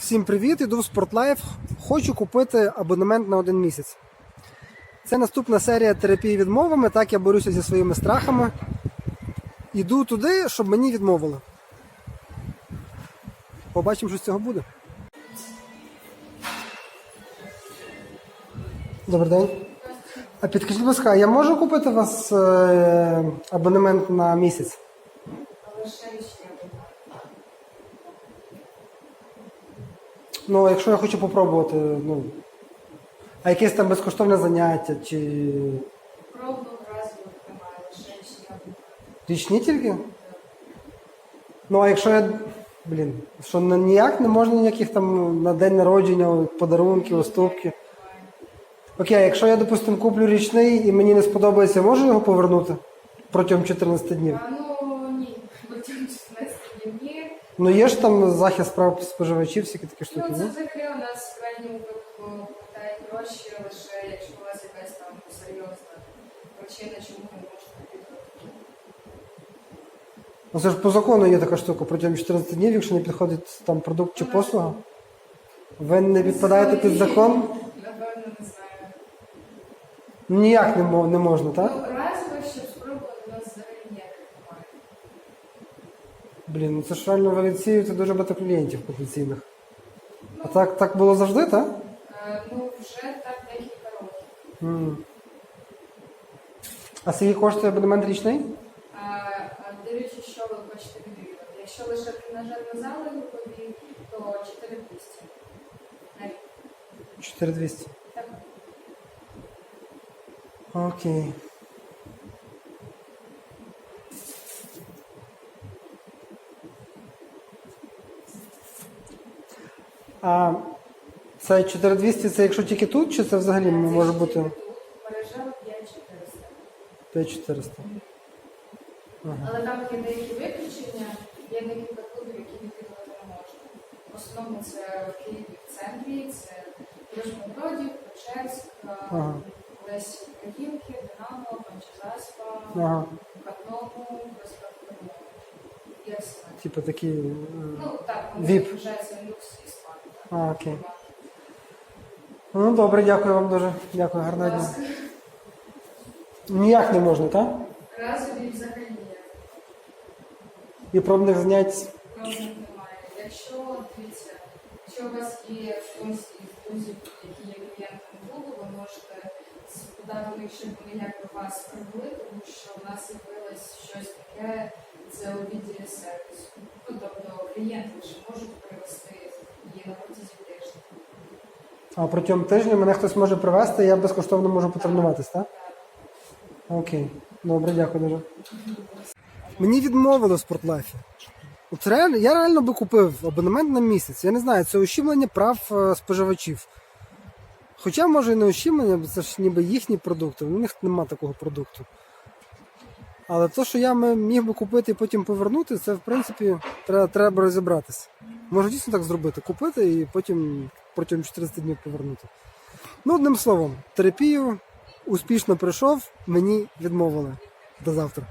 Всім привіт! Іду в Спортлайф. Хочу купити абонемент на один місяць. Це наступна серія терапії відмовами. Так я борюся зі своїми страхами. Іду туди, щоб мені відмовили. Побачимо, що з цього буде. Добрий день. А підкажіть, будь ласка, я можу купити вас е, абонемент на місяць? Ну, якщо я хочу попробувати, ну. А якесь там безкоштовне заняття чи. Пробну разово немає, річні Річні тільки? Ну, а якщо я. Блін, що ніяк не можна ніяких там на день народження, подарунки, уступки. Окей, а якщо я, допустимо, куплю річний і мені не сподобається, можу його повернути протягом 14 днів? Ну є ж там захист прав споживачів, всякі такі штуки, Ну це ні? взагалі у нас в крайньому випадку повертають гроші лише якщо у вас якась там серйозна причина, чому не. Ну це ж по закону є така штука, протягом 14 днів, якщо не підходить там продукт чи послуга. Ви не підпадаєте під закон? Напевно, не знаю. Ніяк не, мо- не можна, так? Ну, разово, щоб спробувати, у нас взагалі. Блін, ну це ж реально ви відсіюєте дуже багато клієнтів потенційних. А так, так було завжди, так? Е, Ну, вже так декілька років. М. А скільки коштує абонемент річний? А, а дивлячись, що ви хочете відвідувати. Якщо лише тренажерні зали групові, то 4200. На рік. 4200. Так. Окей. А це 4200 це якщо тільки тут, чи це взагалі може бути мережа 5400. 5400? Але там є деякі виключення, є декілька клубів, які відвідувати не можна. В основному це в Києві в центрі, це Бродів, Печерськ, Ага. Лесі Українки, Динамо, Панчезаспа, Ага. Катному, Безпековому. Типу такі. е, Ну так, вони вважаються люкс. А, окей. Ну добре, дякую вам дуже. Дякую, гарного дня. Ніяк не можна, так? Разові взагалі ніяк. І пробних занять. Проблем немає. Якщо дивіться, якщо у вас є хтось із друзів, які є клієнтом клубу, ви можете них, щоб вони як до вас прибули, тому що в нас з'явилось щось таке, це у відділі сервісу. Ну, тобто клієнти вже можуть привести її на протязі тижня. А протягом тижня мене хтось може привезти, я безкоштовно можу потренуватись, так? Окей. Добре, дякую дуже. Мені відмовили в спортлайфі. От реально, я реально би купив абонемент на місяць. Я не знаю, це ущемлення прав е, споживачів. Хоча, може, і не ущемлення, бо це ж ніби їхні продукти, у них нема такого продукту. Але то, що я міг би купити і потім повернути, це в принципі треба розібратися. Можу дійсно так зробити, купити і потім протягом 14 днів повернути. Ну, одним словом, терапію успішно пройшов, мені відмовили. До завтра.